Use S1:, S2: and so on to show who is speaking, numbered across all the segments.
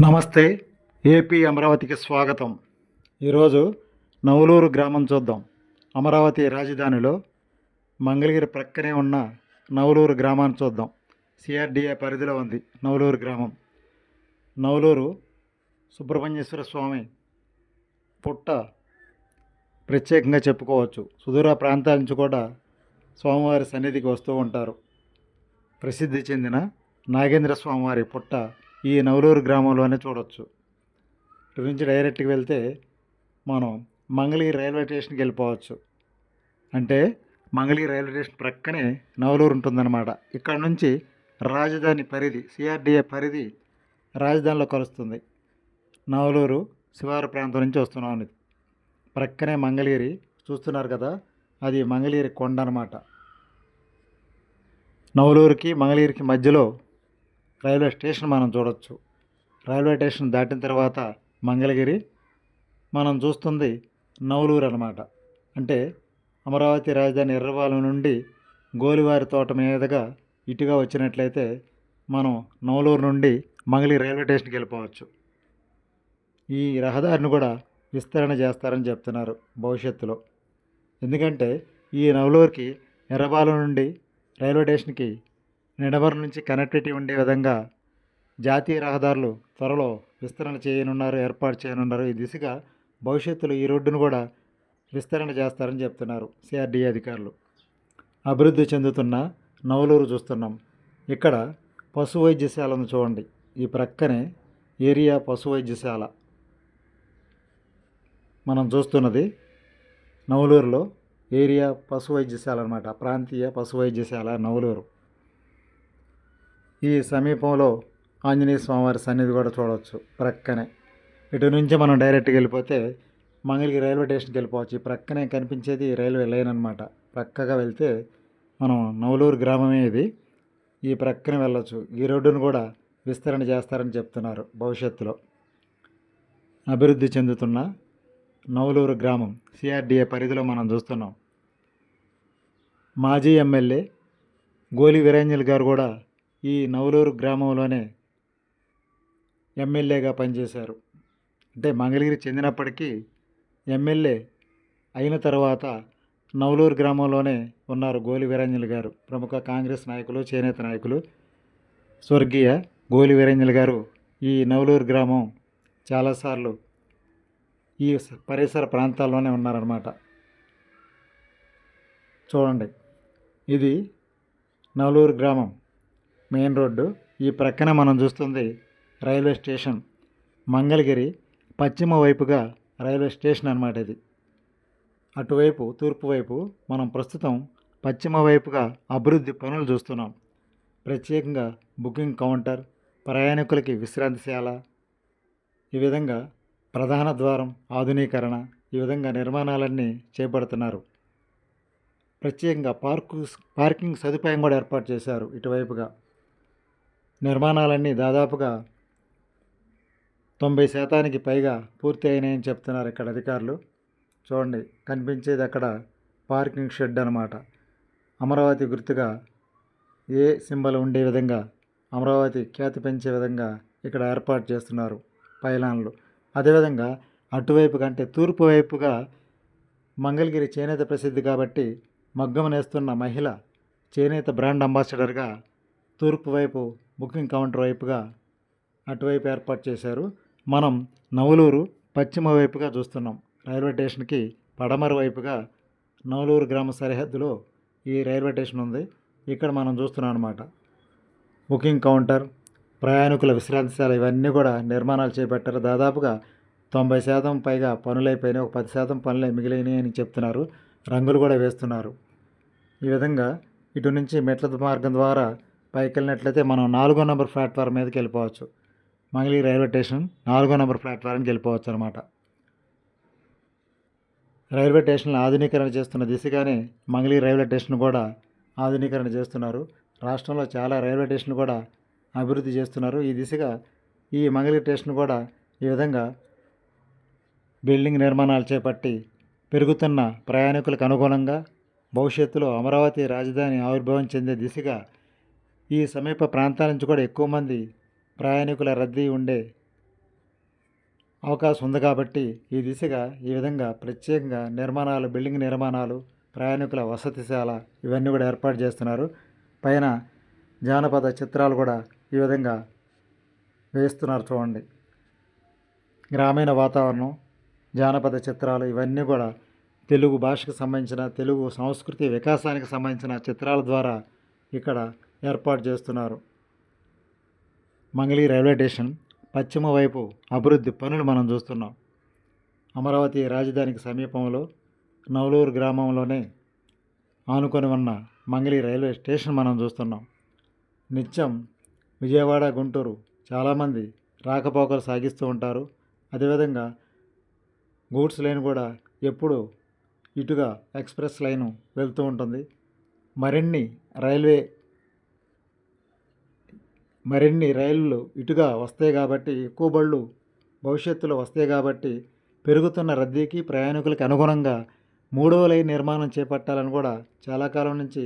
S1: నమస్తే ఏపీ అమరావతికి స్వాగతం. ఈరోజు నవలూరు గ్రామం చూద్దాం. అమరావతి రాజధానిలో మంగళగిరి ప్రక్కనే ఉన్న నవలూరు గ్రామాన్ని చూద్దాం. సిఆర్డిఏ పరిధిలో ఉంది నవలూరు గ్రామం. నవలూరు సుబ్రహ్మణ్యేశ్వర స్వామి పుట్ట ప్రత్యేకంగా చెప్పుకోవచ్చు. సుదూర ప్రాంతాల నుంచి కూడా స్వామివారి సన్నిధికి వస్తూ ఉంటారు. ప్రసిద్ధి చెందిన నాగేంద్ర స్వామివారి పుట్ట ఈ నవలూరు గ్రామంలోనే చూడొచ్చు. ఇటు నుంచి డైరెక్ట్గా వెళ్తే మనం మంగళగిరి రైల్వే స్టేషన్కి వెళ్ళిపోవచ్చు. అంటే మంగళగిరి రైల్వే స్టేషన్ ప్రక్కనే నవలూరు ఉంటుందన్నమాట. ఇక్కడ నుంచి రాజధాని పరిధి సిఆర్డిఏ పరిధి రాజధానిలో కలుస్తుంది. నవలూరు శివారు ప్రాంతం నుంచి వస్తున్నాం అనేది. ప్రక్కనే మంగళగిరి చూస్తున్నారు కదా అది మంగళగిరి కొండ అనమాట నవలూరుకి మంగళగిరికి మధ్యలో రైల్వే స్టేషన్ మనం చూడొచ్చు. రైల్వే స్టేషన్ దాటిన తర్వాత మంగళగిరి మనం చూస్తుంది నవలూరు అనమాట అంటే అమరావతి రాజధాని ఎర్రపాలెం నుండి గోలివారి తోట మీదుగా ఇటుగా వచ్చినట్లయితే మనం నవలూరు నుండి మంగళగిరి రైల్వే స్టేషన్కి వెళ్ళిపోవచ్చు. ఈ రహదారిని కూడా విస్తరణ చేస్తారని చెప్తున్నారు భవిష్యత్తులో. ఎందుకంటే ఈ నవలూరుకి ఎర్రపాలెం నుండి రైల్వే స్టేషన్కి నిడబర్ నుంచి కనెక్టివిటీ ఉండే విధంగా జాతీయ రహదారులు త్వరలో విస్తరణ చేయనున్నారు ఏర్పాటు చేయనున్నారు. ఈ దిశగా భవిష్యత్తులో ఈ రోడ్డును కూడా విస్తరణ చేస్తారని చెప్తున్నారు సిఆర్డీఏ అధికారులు. అభివృద్ధి చెందుతున్న నవలూరు చూస్తున్నాం. ఇక్కడ పశు వైద్యశాలను చూడండి. ఈ ప్రక్కనే ఏరియా పశు వైద్యశాల. మనం చూస్తున్నది నవలూరులో ఏరియా పశు వైద్యశాల అనమాట ప్రాంతీయ పశు వైద్యశాల నవలూరు. ఈ సమీపంలో ఆంజనేయ స్వామివారి సన్నిధి కూడా చూడవచ్చు ప్రక్కనే. ఇటు నుంచి మనం డైరెక్ట్గా వెళ్ళిపోతే మంగళగిరి రైల్వే స్టేషన్కి వెళ్ళిపోవచ్చు. ఈ ప్రక్కనే కనిపించేది రైల్వే లైన్ అనమాట ప్రక్కగా వెళ్తే మనం నవలూరు గ్రామమే ఇది. ఈ ప్రక్కన వెళ్ళొచ్చు. ఈ రోడ్డును కూడా విస్తరణ చేస్తారని చెప్తున్నారు భవిష్యత్తులో. అభివృద్ధి చెందుతున్న నవలూరు గ్రామం సిఆర్డిఏ పరిధిలో మనం చూస్తున్నాం. మాజీ ఎమ్మెల్యే గోలి వీరేంజల్ గారు కూడా ఈ నవలూరు గ్రామంలోనే ఎమ్మెల్యేగా పనిచేశారు. అంటే మంగళగిరి చెందినప్పటికీ ఎమ్మెల్యే అయిన తర్వాత నవలూరు గ్రామంలోనే ఉన్నారు గోలి వీరంజల్ గారు. ప్రముఖ కాంగ్రెస్ నాయకులు చేనేత నాయకులు స్వర్గీయ గోలి వీరంజల్ గారు ఈ నవలూరు గ్రామం చాలాసార్లు ఈ పరిసర ప్రాంతాల్లోనే ఉన్నారన్నమాట. చూడండి. ఇది నవలూరు గ్రామం. మెయిన్ రోడ్డు ఈ ప్రక్కన మనం చూస్తుంది రైల్వే స్టేషన్. మంగళగిరి పశ్చిమ వైపుగా రైల్వే స్టేషన్ అన్నమాట ఇది. అటువైపు తూర్పు వైపు మనం ప్రస్తుతం పశ్చిమ వైపుగా అభివృద్ధి పనులు చూస్తున్నాం. ప్రత్యేకంగా బుకింగ్ కౌంటర్ ప్రయాణికులకి విశ్రాంతిశాల ఈ విధంగా ప్రధాన ద్వారం ఆధునీకరణ ఈ విధంగా నిర్మాణాలన్నీ చేపడుతున్నారు. ప్రత్యేకంగా పార్కు పార్కింగ్ సదుపాయం కూడా ఏర్పాటు చేశారు ఇటువైపుగా. నిర్మాణాలన్నీ దాదాపుగా తొంభై శాతానికి పైగా పూర్తి అయినాయని చెప్తున్నారు ఇక్కడ అధికారులు. చూడండి కనిపించేది అక్కడ పార్కింగ్ షెడ్ అనమాట అమరావతి గుర్తుగా ఏ సింబల్ ఉండే విధంగా అమరావతి ఖ్యాతి పెంచే విధంగా ఇక్కడ ఏర్పాటు చేస్తున్నారు పైలాన్లు. అదేవిధంగా అటువైపు కంటే తూర్పు వైపుగా మంగళగిరి చేనేత ప్రసిద్ధి కాబట్టి మగ్గం నేస్తున్న మహిళ చేనేత బ్రాండ్ అంబాసిడర్గా తూర్పు వైపు బుకింగ్ కౌంటర్ వైపుగా అటువైపు ఏర్పాటు చేశారు. మనం నవలూరు పశ్చిమ వైపుగా చూస్తున్నాం. రైల్వే స్టేషన్కి పడమర వైపుగా నవలూరు గ్రామ సరిహద్దులో ఈ రైల్వే స్టేషన్ ఉంది. ఇక్కడ మనం చూస్తున్నాం అనమాట బుకింగ్ కౌంటర్ ప్రయాణికుల విశ్రాంతిశాల ఇవన్నీ కూడా నిర్మాణాలు చేపట్టారు. దాదాపుగా తొంభై శాతం పైగా పనులైపోయినాయి. ఒక పది శాతం పనులే మిగిలినాయి అని చెప్తున్నారు. రంగులు కూడా వేస్తున్నారు. ఈ విధంగా ఇటు నుంచి మెట్ల మార్గం ద్వారా పైకి వెళ్ళినట్లయితే మనం నాలుగో నెంబర్ ప్లాట్ఫామ్ మీదకి వెళ్ళిపోవచ్చు. మంగళగిరి రైల్వే స్టేషన్ నాలుగో నెంబర్ ప్లాట్ఫామ్కి వెళ్ళిపోవచ్చు అనమాట రైల్వే స్టేషన్లు ఆధునీకరణ చేస్తున్న దిశగానే మంగళగిరి రైల్వే స్టేషన్ కూడా ఆధునీకరణ చేస్తున్నారు. రాష్ట్రంలో చాలా రైల్వే స్టేషన్లు కూడా అభివృద్ధి చేస్తున్నారు. ఈ దిశగా ఈ మంగళగిరి స్టేషన్ కూడా ఈ విధంగా బిల్డింగ్ నిర్మాణాలు చేపట్టి పెరుగుతున్న ప్రయాణికులకు అనుగుణంగా భవిష్యత్తులో అమరావతి రాజధాని ఆవిర్భావం చెందే దిశగా ఈ సమీప ప్రాంతాల నుంచి కూడా ఎక్కువ మంది ప్రయాణికుల రద్దీ ఉండే అవకాశం ఉంది కాబట్టి ఈ దిశగా ఈ విధంగా ప్రత్యేకంగా నిర్మాణాలు బిల్డింగ్ నిర్మాణాలు ప్రయాణికుల వసతిశాల ఇవన్నీ కూడా ఏర్పాటు చేస్తున్నారు. పైన జానపద చిత్రాలు కూడా ఈ విధంగా వేస్తున్నారు చూడండి. గ్రామీణ వాతావరణం జానపద చిత్రాలు ఇవన్నీ కూడా తెలుగు భాషకు సంబంధించిన తెలుగు సంస్కృతి వికాసానికి సంబంధించిన చిత్రాల ద్వారా ఇక్కడ ఏర్పాటు చేస్తున్నారు. మంగళీ రైల్వే స్టేషన్ పశ్చిమ వైపు అభివృద్ధి పనులు మనం చూస్తున్నాం. అమరావతి రాజధానికి సమీపంలో నవలూరు గ్రామంలోనే ఆనుకొని ఉన్న మంగళి రైల్వే స్టేషన్ మనం చూస్తున్నాం. నిత్యం విజయవాడ గుంటూరు చాలామంది రాకపోకలు సాగిస్తూ ఉంటారు. అదేవిధంగా గూడ్స్ లైన్ కూడా ఎప్పుడు ఇటుగా ఎక్స్ప్రెస్ లైను వెళ్తూ ఉంటుంది. మరిన్ని రైల్వే మరిన్ని రైళ్ళు ఇటుగా వస్తాయి కాబట్టి ఎక్కువ బళ్ళు భవిష్యత్తులో వస్తాయి కాబట్టి పెరుగుతున్న రద్దీకి ప్రయాణికులకు అనుగుణంగా మూడవ లైన్ నిర్మాణం చేపట్టాలని కూడా చాలా కాలం నుంచి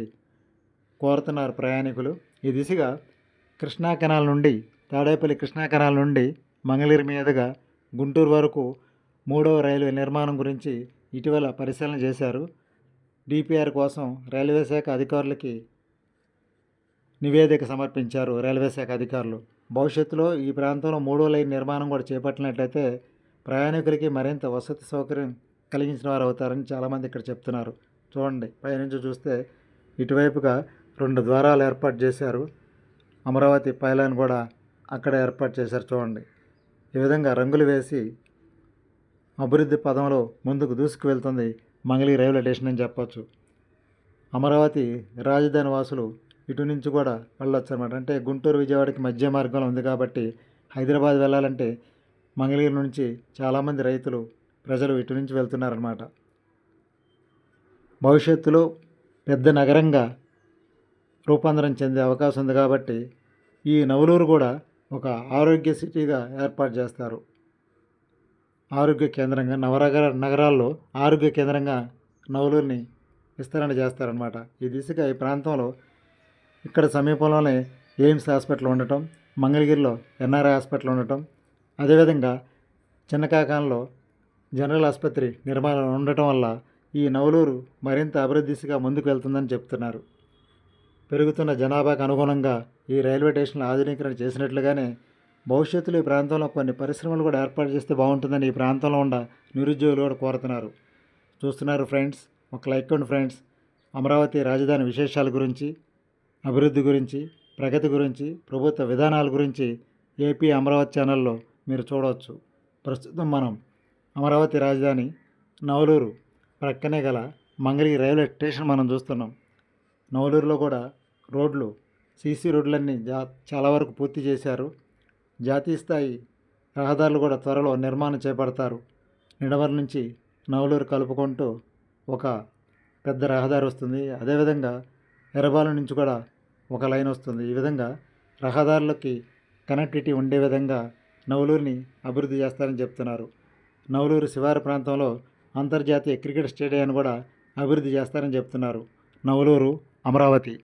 S1: కోరుతున్నారు ప్రయాణికులు. ఈ దిశగా కృష్ణా కెనాల్ నుండి తాడేపల్లి కృష్ణా కెనాల్ నుండి మంగళగిరి మీదుగా గుంటూరు వరకు మూడవ రైల్వే నిర్మాణం గురించి ఇటీవల పరిశీలన చేశారు. డిపిఆర్ కోసం రైల్వే శాఖ అధికారులకి నివేదిక సమర్పించారు రైల్వే శాఖ అధికారులు. భవిష్యత్తులో ఈ ప్రాంతంలో మూడో లైన్ నిర్మాణం కూడా చేపట్టినట్లయితే ప్రయాణికులకి మరింత వసతి సౌకర్యం కలిగించిన వారు అవుతారని చాలామంది ఇక్కడ చెప్తున్నారు. చూడండి పైనుంచి చూస్తే ఇటువైపుగా రెండు ద్వారాలు ఏర్పాటు చేశారు. అమరావతి పైలాన్ కూడా అక్కడ ఏర్పాటు చేశారు చూడండి. ఈ విధంగా రంగులు వేసి అభివృద్ధి పదంలో ముందుకు దూసుకు వెళ్తుంది మంగళి రైల్వే స్టేషన్ అని చెప్పవచ్చు అమరావతి రాజధాని వాసులు ఇటు నుంచి కూడా వెళ్ళొచ్చు అనమాట అంటే గుంటూరు విజయవాడకి మధ్య మార్గంలో ఉంది కాబట్టి హైదరాబాద్ వెళ్ళాలంటే మంగళగిరి నుంచి చాలామంది రైతులు ప్రజలు ఇటు నుంచి వెళ్తున్నారనమాట భవిష్యత్తులో పెద్ద నగరంగా రూపాంతరం చెందే అవకాశం ఉంది కాబట్టి ఈ నవలూరు కూడా ఒక ఆరోగ్య సిటీగా ఏర్పాటు చేస్తారు. ఆరోగ్య కేంద్రంగా నవరగర నగరాల్లో ఆరోగ్య కేంద్రంగా నవలూరిని విస్తరణ చేస్తారనమాట ఈ దిశగా ఈ ప్రాంతంలో ఇక్కడ సమీపంలోనే ఎయిమ్స్ హాస్పిటల్ ఉండటం మంగళగిరిలో ఎన్ఆర్ఐ హాస్పిటల్ ఉండటం అదేవిధంగా చిన్నకాకంలో జనరల్ ఆసుపత్రి నిర్మాణం ఉండటం వల్ల ఈ నవలూరు మరింత అభివృద్ధి దిశగా ముందుకు వెళ్తుందని చెప్తున్నారు. పెరుగుతున్న జనాభాకు అనుగుణంగా ఈ రైల్వే స్టేషన్ ఆధునీకరణ చేసినట్లుగానే భవిష్యత్తులో ఈ ప్రాంతంలో కొన్ని పరిశ్రమలు కూడా ఏర్పాటు చేస్తే బాగుంటుందని ఈ ప్రాంతంలో ఉన్న నిరుద్యోగులు కూడా కోరుతున్నారు. చూస్తున్నారు ఫ్రెండ్స్ ఒక లైక్ అండ్ ఫ్రెండ్స్. అమరావతి రాజధాని విశేషాల గురించి అభివృద్ధి గురించి ప్రగతి గురించి ప్రభుత్వ విధానాల గురించి ఏపీ అమరావతి ఛానల్లో మీరు చూడవచ్చు. ప్రస్తుతం మనం అమరావతి రాజధాని నవలూరు ప్రక్కనే గల మంగళగిరి రైల్వే స్టేషన్ మనం చూస్తున్నాం. నవలూరులో కూడా రోడ్లు సీసీ రోడ్లన్నీ జా చాలా వరకు పూర్తి చేశారు. జాతీయ స్థాయి రహదారులు కూడా త్వరలో నిర్మాణం చేపడతారు. నిడమర్ నుంచి నవలూరు కలుపుకుంటూ ఒక పెద్ద రహదారి వస్తుంది. అదేవిధంగా ఎర్రబాల నుంచి కూడా ఒక లైన్ వస్తుంది. ఈ విధంగా రహదారులకి కనెక్టివిటీ ఉండే విధంగా నవలూరుని అభివృద్ధి చేస్తారని చెప్తున్నారు. నవలూరు శివారు ప్రాంతంలో అంతర్జాతీయ క్రికెట్ స్టేడియాన్ని కూడా అభివృద్ధి చేస్తారని చెప్తున్నారు. నవలూరు అమరావతి.